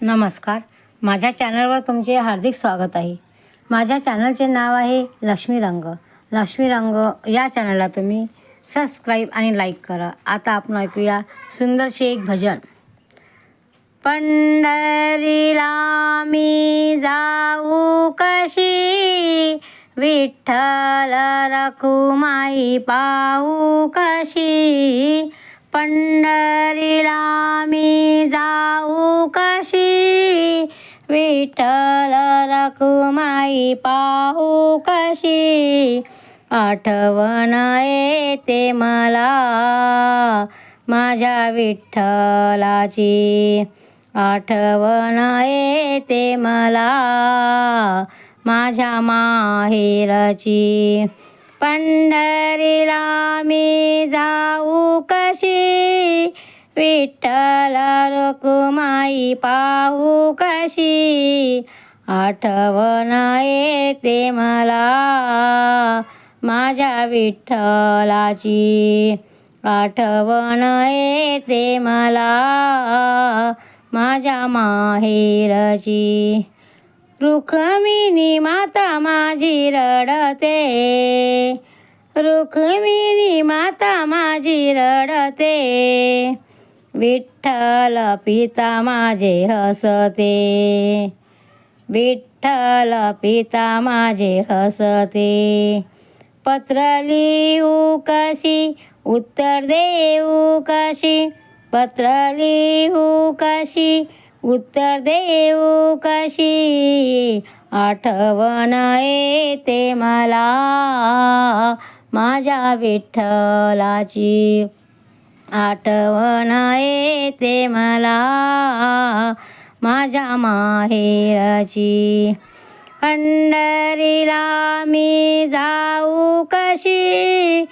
नमस्कार. माझ्या चॅनलवर तुमचे हार्दिक स्वागत आहे. माझ्या चॅनलचे नाव आहे लक्ष्मी रंग. लक्ष्मी रंग या चॅनलला तुम्ही सबस्क्राईब आणि लाईक करा. आता आपण ऐकूया सुंदरसे एक भजन. पंढरीला मी जाऊ कशी? विठ्ठल रखुमाई पाऊ कशी? पंढरीला मी जाऊ कशी? विठ्ठल रखुमाई पाहू कशी? आठवण येते मला माझ्या विठ्ठलाची. आठवण येते मला माझ्या माहेरची. पंढरीला मी जाऊ कशी? विठ्ठल रुक्माई पाहू कशी? आठवण येते मला माझ्या विठ्ठलाची. आठवण येते मला माझ्या माहेरची. रुक्मिणी माता माझी रडते. रुक्मिणी माता माझी रडते. विठ्ठल पिता माझे हसते. विठ्ठल पिता माझे हसते. पत्र लिहू कशी? उत्तर देऊ कशी? पत्र लिहू कशी? उत्तर देऊ कशी? आठवण येते मला माझ्या विठ्ठलाची. आठवण येते मला माझ्या माहेराची. पंढरीला मी जाऊ कशी?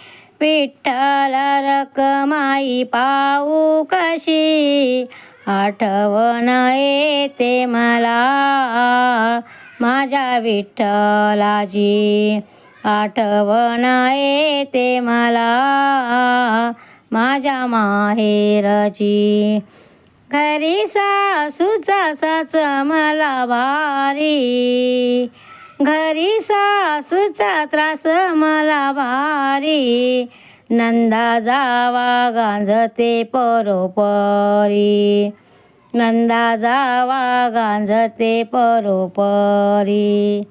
विठ्ठल रकमाई पाऊ कशी? आठवण येते मला. माझ्या विठ्ठलाची आठवण येते मला. माझ्या माहेरची घरी सासूचा साच मला भारी. घरी सासूचा त्रास मला भारी. नंदा जावा गांजते परोपरी. नंदा जावा गांजते परोपरी.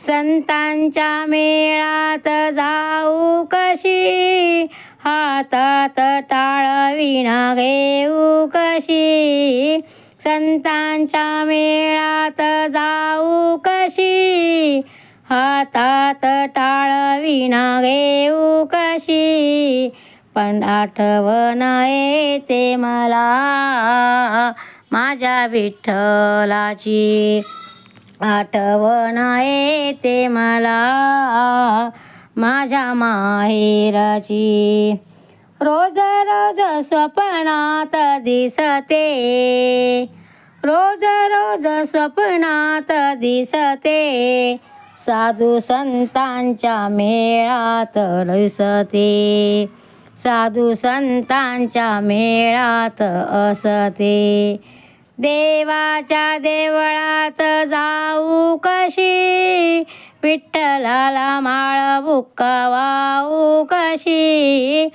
संतांच्या मेळात जाऊ कशी? हातात टाळविणा घेऊ कशी? संतांच्या मेळात जाऊ हातात टाळविना घेऊ कशी? पण आठवण येते मला माझ्या विठ्ठलाची. आठवण येते मला माझ्या माहेराची. रोज रोज स्वप्नात दिसते. रोज रोज स्वप्नात दिसते. साधू संतांच्या मेळात दिसते साधू संतांच्या मेळात असते. देवाच्या देवळात जाऊ कशी? विठ्ठलाला माळ बुक्का कशी?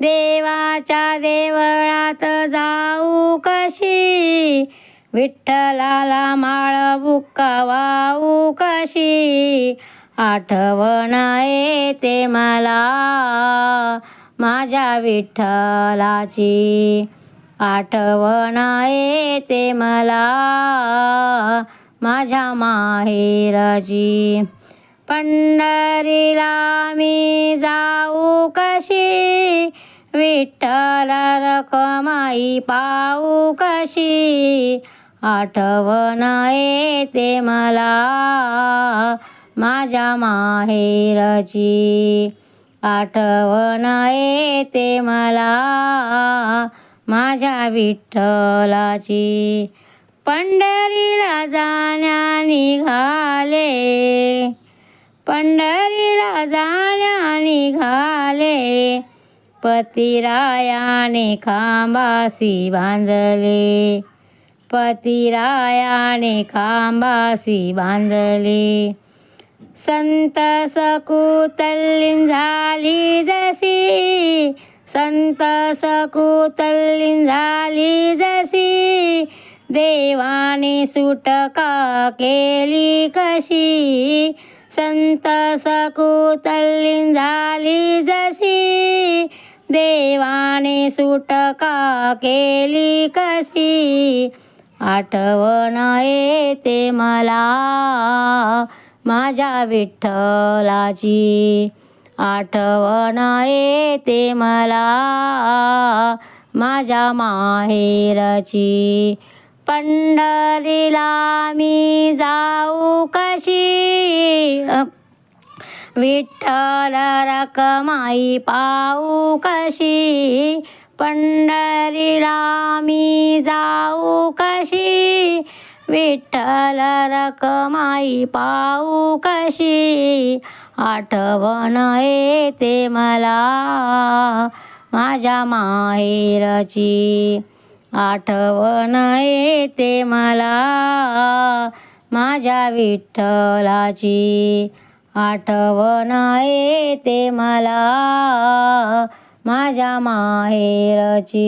देवाच्या देवळात जाऊ कशी? विठ्ठलाला माळ बुक्का कशी? आठवण येते मला माझ्या विठ्ठलाची. आठवण येते मला माझ्या माहेराची. पंढरीला मी जाऊ कशी? विठ्ठल रखमाई पाऊ कशी? आठवण येते मला. माझ्या माहेरची आठवण येते मला. माझ्या विठ्ठलाची पंढरीला जाण्या निघाले पंढरीला जाण्या निघाले पतिरायाने खांबासी बांधले. पतिरायाने खांबासी बांधले. संत सकुतल्लीन झाली जशी. संत सकुतल्लीन झाली जशी. देवाने सुटका केली कशी. संत सकुतल्लीन झाली जशी. देवाने सुटका केली कशी. आठवण येते मला माझ्या विठ्ठलाची. आठवण येते मला माझ्या माहेरची. पंढरीला मी जाऊ कशी? विठ्ठल रकमाई पाऊ कशी? पंढरीला मी जाऊ कशी? विठ्ठल रकमाई पाऊ कशी? आठवण येते मला माझ्या माहेरची. आठवण येते मला माझ्या विठ्ठलाची. आठवण येते मला माझ्या माहेरची.